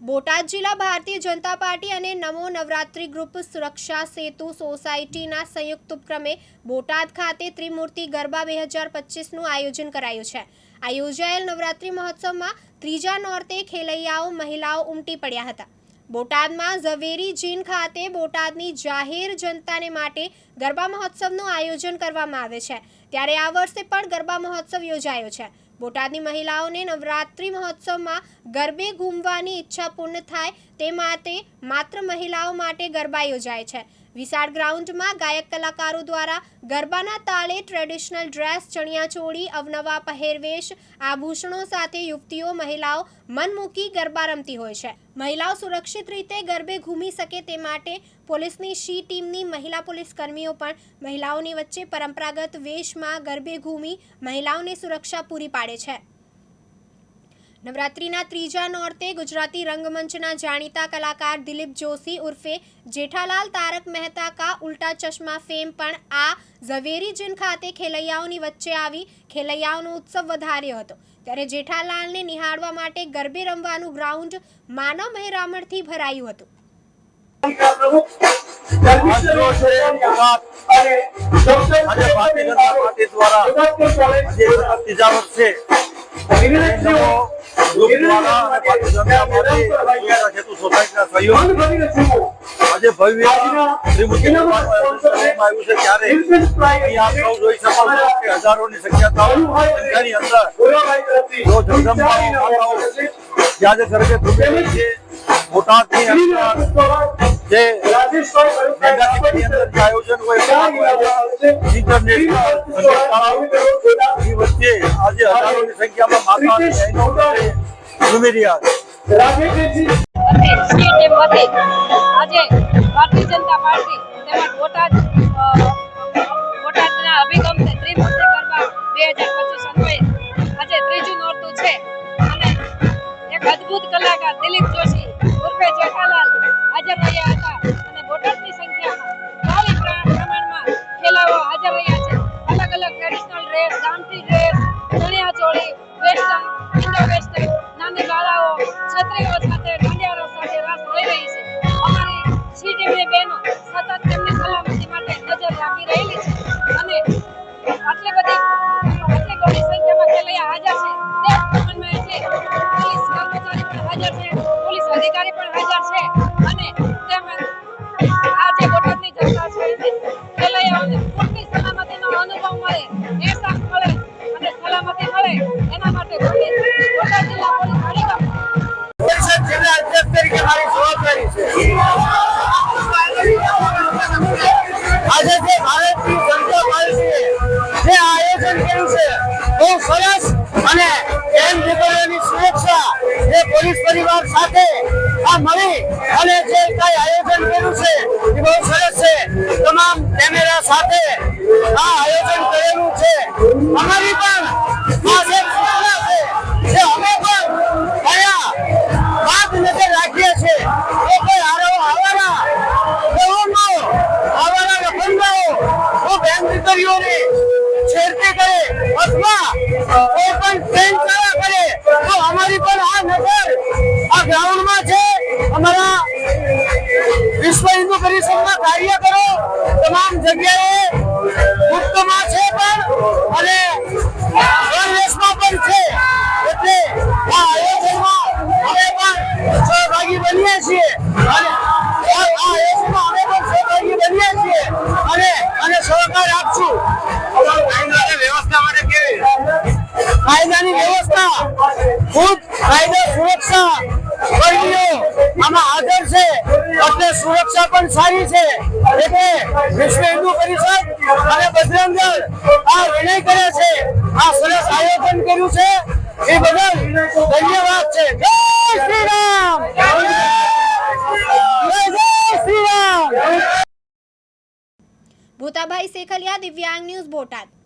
બોટાદ જિલ્લા ભારતીય જનતા પાર્ટી અને નમો નવરાત્રી ગ્રુપ સુરક્ષા સેતુ સોસાયટીના સંયુક્ત ઉપક્રમે બોટાદ ખાતે ત્રિમૂર્તિ ગરબા બે હજાર પચીસનું આયોજન કરાયું છે. આ યોજાયેલ નવરાત્રી મહોત્સવમાં ત્રીજા નોરતે ખેલૈયાઓ, મહિલાઓ ઉમટી પડ્યા હતા. બોટાદમાં ઝવેરી જીન ખાતે બોટાદની જાહેર જનતાને માટે ગરબા મહોત્સવનું આયોજન કરવામાં આવે છે. ત્યારે આ વર્ષે પણ ગરબા મહોત્સવ યોજાયો છે. બોટાદની મહિલાઓને નવરાત્રિ મહોત્સવમાં ગરબે ઘૂમવાની ઈચ્છા પૂર્ણ થાય તે માટે માત્ર મહિલાઓ માટે ગરબા યોજાય છે. વિશાળ ગ્રાઉન્ડમાં ગાયક કલાકારો દ્વારા ગરબાના તાળે ટ્રેડિશનલ ડ્રેસ, ચણિયાચોળી, અવનવા પહેરવેશ, આભૂષણો સાથે યુવતીઓ, મહિલાઓ મન મૂકી ગરબા રમતી હોય છે. મહિલાઓ સુરક્ષિત રીતે ગરબે ઘૂમી શકે તે માટે પોલીસની શી ટીમની મહિલા પોલીસ કર્મીઓ પણ મહિલાઓની વચ્ચે પરંપરાગત વેશમાં ગરબે ઘૂમી મહિલાઓને સુરક્ષા પૂરી પાડે છે. નવરાત્રિના ત્રીજા નોરતે ગુજરાતી રંગમંચના જાણીતા કલાકાર દિલીપ જોશી ઉર્ફે જેઠાલાલ તારક મહેતા કા ઉલ્ટા ચશ્મા ફેમ પણ આ ઝવેરી જીન ખાતે ખેલૈયાઓની વચ્ચે આવી ખેલૈયાઓનો ઉત્સવ વધાર્યો હતો. ત્યારે જેઠાલાલને નિહાળવા માટે ગરબે રમવાનું ગ્રાઉન્ડ માનવ મહેરામણથી ભરાયું હતું. નમો ગ્રુપ દ્વારા અને ભારતીય જનતા પાર્ટી સુરક્ષા સેતુ સોસાયટીના સહયોગથી આજે ભવ્ય શ્રીમતી ગરબાનું આયોજન કરવામાં આવ્યું છે ત્યારે અહીં આપ સૌ જોઈ શકો છો કે હજારોની સંખ્યા સંખ્યાની અંદર જો જગદંબાઓ માતાઓ જે આજે ગરબે ઘૂમી રહી છે. બોટાદની અંદર જે મેગાસિટીની અંદર જે આયોજન હોય તેમાં ઇન્ટરનેશનલ સંગીતકારો ની વચ્ચે આજે હજારોની સંખ્યામાં માતા ભારતીય જનતા પાર્ટી તેમજ બોટાદ બોટાદના અભિગમથી ત્રિમૂર્તિ ગરબા બે હજાર આજે ત્રીજું નોરતું છે. અને એક અદ્ભુત કલાકાર દિલીપ જોશી ઉર્ફે જેઠાલાલ પોલીસ અધિકારી પણ હાજર છે. દીકરીઓની સુરક્ષા જે પોલીસ પરિવાર સાથે આ મળી અને જે કઈ આયોજન કર્યું છે એ બહુ સરસ છે. તમામ છેડતી કરે, અથવા કોઈ પણ ટ્રેન ચાલ્યા કરે, તો અમારી પણ આ નજર આ ગ્રાઉન્ડમાં છે. અમારા વિશ્વ હિન્દુ પરિષદના કાર્યકરો તમામ જગ્યાએ ખુદ કાયદો સુરક્ષા કર્મીઓ આમાં હાજર છે. એટલે સુરક્ષા પણ સારી છે. એટલે વિશ્વ હિન્દુ પરિષદ અને બજરંગ આ વિનય કરે છે. આ સરસ આયોજન કર્યું છે. એ બદલ ધન્યવાદ છે. જય શ્રી રામ. ભૂતાભાઈ શેખલિયા, દિવ્યાંગ ન્યૂઝ બોટાદ.